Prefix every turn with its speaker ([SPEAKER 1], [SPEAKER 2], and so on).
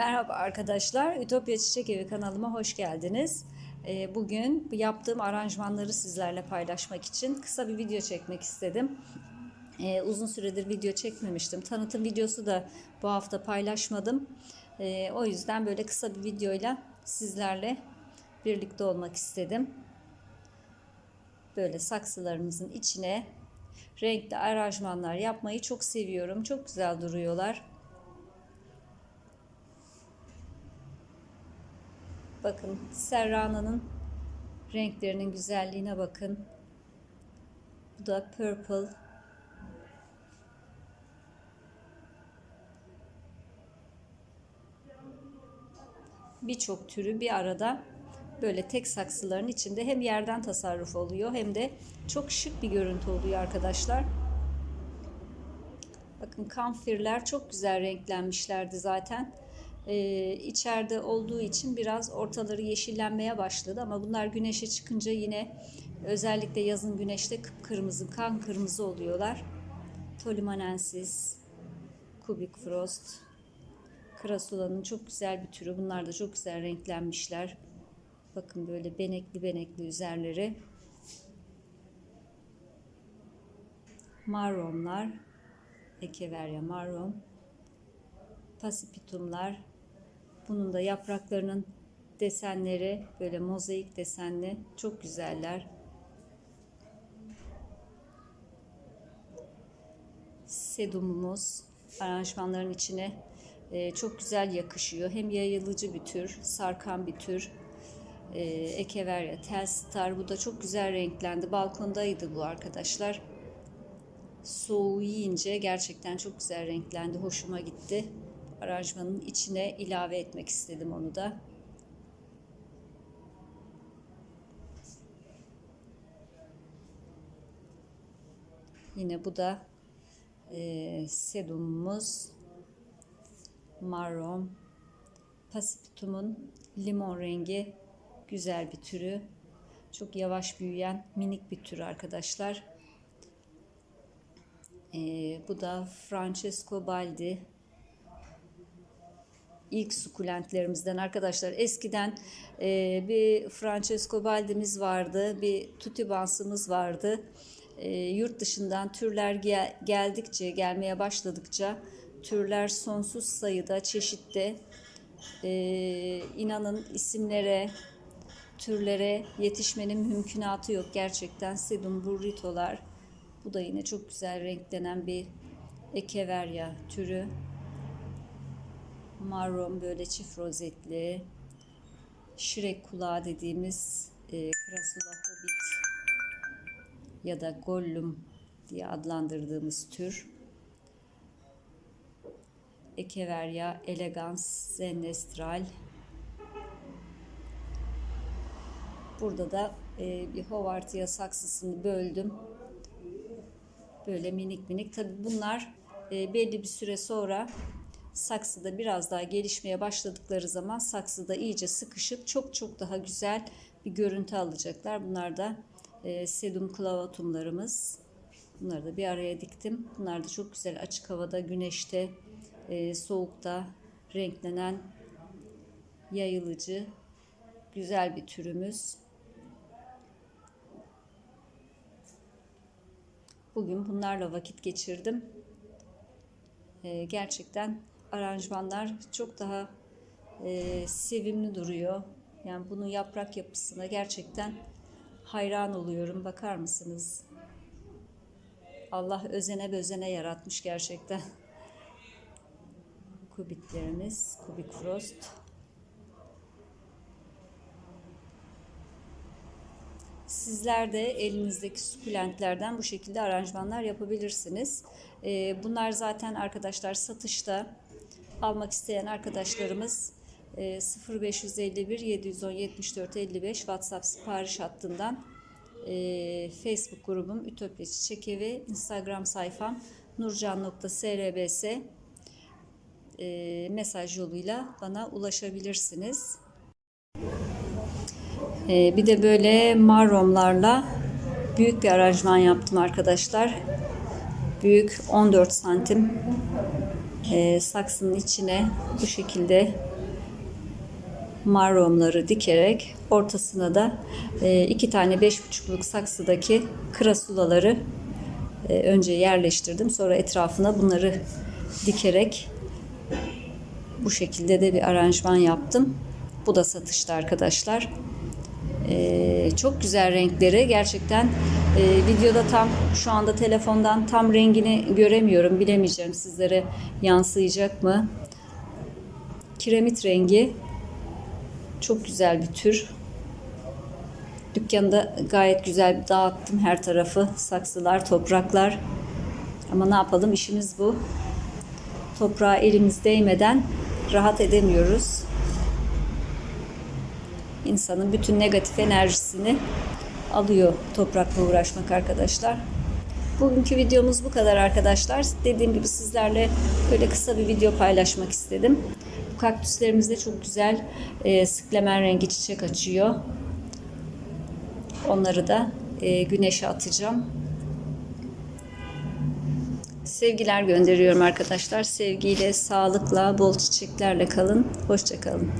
[SPEAKER 1] Merhaba arkadaşlar, Ütopya Çiçek Evi kanalıma hoş geldiniz. Ee, Bugün yaptığım aranjmanları sizlerle paylaşmak için kısa bir video çekmek istedim. Ee, Uzun süredir video çekmemiştim. Tanıtım videosu da bu hafta paylaşmadım. Ee, O yüzden böyle kısa bir videoyla sizlerle birlikte olmak istedim. Böyle saksılarımızın içine renkli aranjmanlar yapmayı çok seviyorum. Çok güzel duruyorlar. Bakın Serrana'nın renklerinin güzelliğine bakın. Bu da purple. Birçok türü bir arada böyle tek saksıların içinde hem yerden tasarruf oluyor hem de çok şık bir görüntü oluyor arkadaşlar. Bakın kamfirler çok güzel renklenmişlerdi zaten e, içeride olduğu için biraz ortaları yeşillenmeye başladı ama bunlar güneşe çıkınca yine özellikle yazın güneşte kıpkırmızı, kan kırmızı oluyorlar. Tolimanensis, Kubik Frost, Krasula'nın çok güzel bir türü. Bunlar da çok güzel renklenmişler. Bakın böyle benekli benekli üzerleri. Marronlar, Echeveria marron, Pasipitumlar, bunun da yapraklarının desenleri böyle mozaik desenli çok güzeller. Sedumumuz aranjmanların içine e, çok güzel yakışıyor. Hem yayılıcı bir tür, sarkan bir tür. E, Ekeverya, Telstar bu da çok güzel renklendi. Balkondaydı bu arkadaşlar. Soğuğu yiyince gerçekten çok güzel renklendi. Hoşuma gitti aranjmanın içine ilave etmek istedim onu da. Yine bu da e, sedumumuz marron pasipitum'un limon rengi güzel bir türü. Çok yavaş büyüyen minik bir tür arkadaşlar. E, bu da Francesco Baldi ilk sukulentlerimizden arkadaşlar. Eskiden e, bir Francesco Baldi'miz vardı, bir Tutibans'ımız vardı. E, yurt dışından türler gel, geldikçe, gelmeye başladıkça türler sonsuz sayıda, çeşitte e, inanın isimlere, türlere yetişmenin mümkünatı yok. Gerçekten sedum burritolar. Bu da yine çok güzel renklenen bir ekeverya türü marron böyle çift rozetli şirek kulağı dediğimiz e, Krasula hobbit ya da gollum diye adlandırdığımız tür. Echeveria elegans zenestral. Burada da e, bir hovartiya saksısını böldüm. Böyle minik minik. Tabi bunlar e, belli bir süre sonra saksıda biraz daha gelişmeye başladıkları zaman saksıda iyice sıkışıp çok çok daha güzel bir görüntü alacaklar. Bunlar da e, sedum clavatumlarımız. Bunları da bir araya diktim. Bunlar da çok güzel açık havada, güneşte, e, soğukta renklenen yayılıcı güzel bir türümüz. Bugün bunlarla vakit geçirdim. E, gerçekten aranjmanlar çok daha e, sevimli duruyor. Yani bunun yaprak yapısına gerçekten hayran oluyorum. Bakar mısınız? Allah özene bezene yaratmış gerçekten. Kubiklerimiz, kubik frost. Sizler de elinizdeki sukulentlerden bu şekilde aranjmanlar yapabilirsiniz. E, bunlar zaten arkadaşlar satışta almak isteyen arkadaşlarımız 0551 710 74 55 WhatsApp sipariş hattından e, Facebook grubum Ütopya Çiçek Evi, Instagram sayfam nurcan.srbs e, mesaj yoluyla bana ulaşabilirsiniz. E, bir de böyle marromlarla büyük bir aranjman yaptım arkadaşlar. büyük 14 santim e, saksının içine bu şekilde marromları dikerek ortasına da e, iki tane 5,5'luk saksıdaki krasulaları e, önce yerleştirdim. Sonra etrafına bunları dikerek bu şekilde de bir aranjman yaptım. Bu da satışta arkadaşlar. Ee, çok güzel renkleri. Gerçekten e, videoda tam şu anda telefondan tam rengini göremiyorum. Bilemeyeceğim sizlere yansıyacak mı? Kiremit rengi. Çok güzel bir tür. Dükkanda gayet güzel dağıttım her tarafı. Saksılar, topraklar. Ama ne yapalım işimiz bu. Toprağa elimiz değmeden rahat edemiyoruz. İnsanın bütün negatif enerjisini alıyor toprakla uğraşmak arkadaşlar. Bugünkü videomuz bu kadar arkadaşlar. Dediğim gibi sizlerle böyle kısa bir video paylaşmak istedim. Bu kaktüslerimizde çok güzel e, sıklemen rengi çiçek açıyor. Onları da e, güneşe atacağım. Sevgiler gönderiyorum arkadaşlar. Sevgiyle, sağlıkla, bol çiçeklerle kalın. Hoşçakalın.